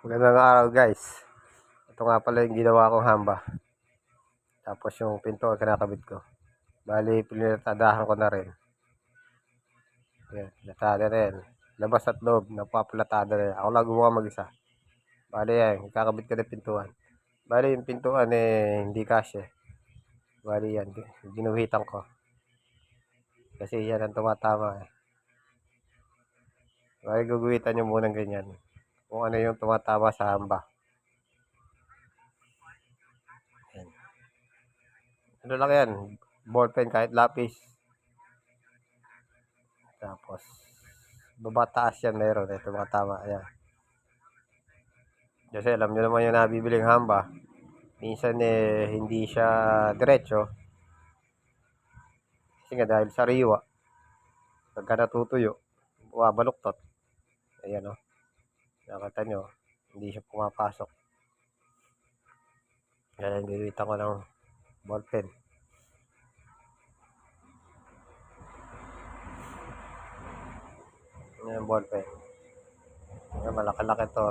Magandang araw guys. Ito nga pala yung ginawa kong hamba. Tapos yung pinto ay kinakabit ko. Bali, pinatadahan ko na rin. Yan, pinatada rin. Labas at loob, napapulatada rin. Ako lang gumawa mag-isa. Bali yan, kakabit ko na pintuan. Bali yung pintuan eh, hindi kasya. Bali yan, ginuhitan ko. Kasi yan ang tumatama eh. Bali guguhitan nyo muna ganyan. Kung ano yung tumatama sa hamba. Yan. Ano lang yan, ballpen kahit lapis. Tapos, baba taas yan meron. Ito mga tama. Ayan. Kasi alam nyo naman yung nabibiling hamba. Minsan eh, hindi siya diretso. Kasi nga dahil sariwa. Pagka natutuyo, bumabaluktot. Ayan o. Nakita nyo, hindi siya pumapasok. Kaya gamitan ko ng ballpen. Yan yung ballpen. Yan, malaki-laki to.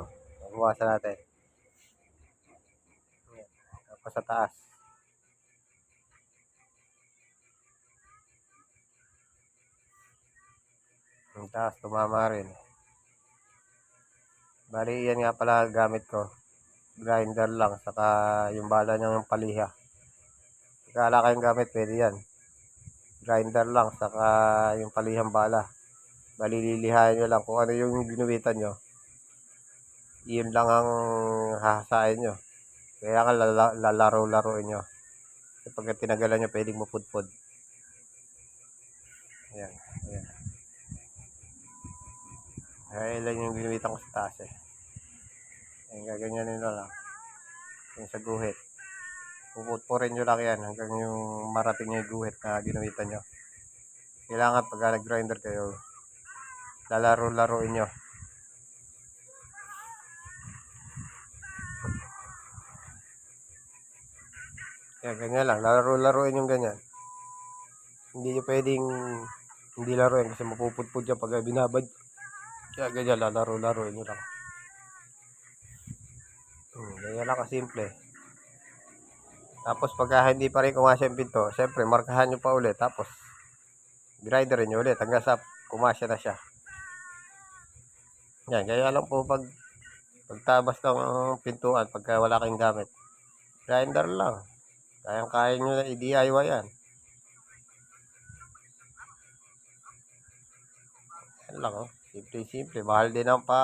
Buwasan natin. Yan. Tapos sa taas. Ang taas, tumama rin. Bali, yan nga pala gamit ko. Grinder lang, saka yung bala niyang paliha. Kala kayong gamit, pwede yan. Grinder lang, saka yung palihang bala. Bali, lilihain nyo lang kung ano yung ginuwitan nyo. Yun lang ang hahasain nyo. Kaya nga lala- lalaro-laruin nyo. Kapag tinagalan nyo, pwedeng mapudpod. Ayan, ayan. Ay, ilan yung ginuwitan ko sa taas eh. Ayan, gaganyanin na lang. Yung sa guhit. Puputpurin nyo lang yan hanggang yung marating yung guhit na ginuwitan nyo. Kailangan pag nag-grinder kayo, lalaro-laruin nyo. Kaya ganyan lang, lalaro-laruin yung ganyan. Hindi nyo pwedeng hindi laruin kasi mapupudpud yan pag binabad. Kaya ganyan, lalaro-laruin nyo lang. Hmm, ganyan lang kasimple. Tapos pagka hindi pa rin kumasya yung pinto, syempre markahan nyo pa ulit. Tapos grinder nyo ulit hanggang sa kumasya na siya. Yan, kaya lang po pag pagtabas ng pintuan pagka wala kayong gamit. Grinder lang. Kayang-kaya nyo na i-DIY yan. Yan oh. Simple-simple. Mahal din ang pa